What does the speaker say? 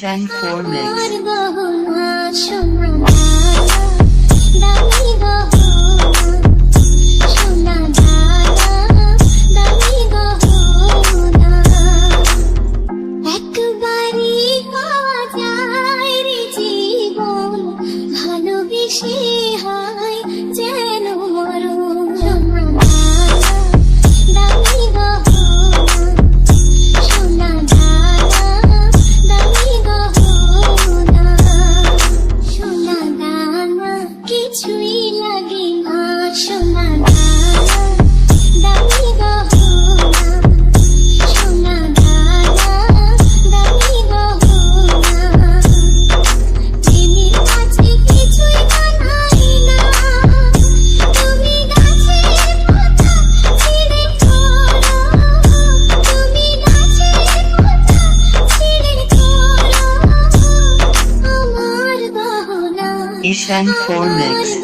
for me. Ishan 4 Mix.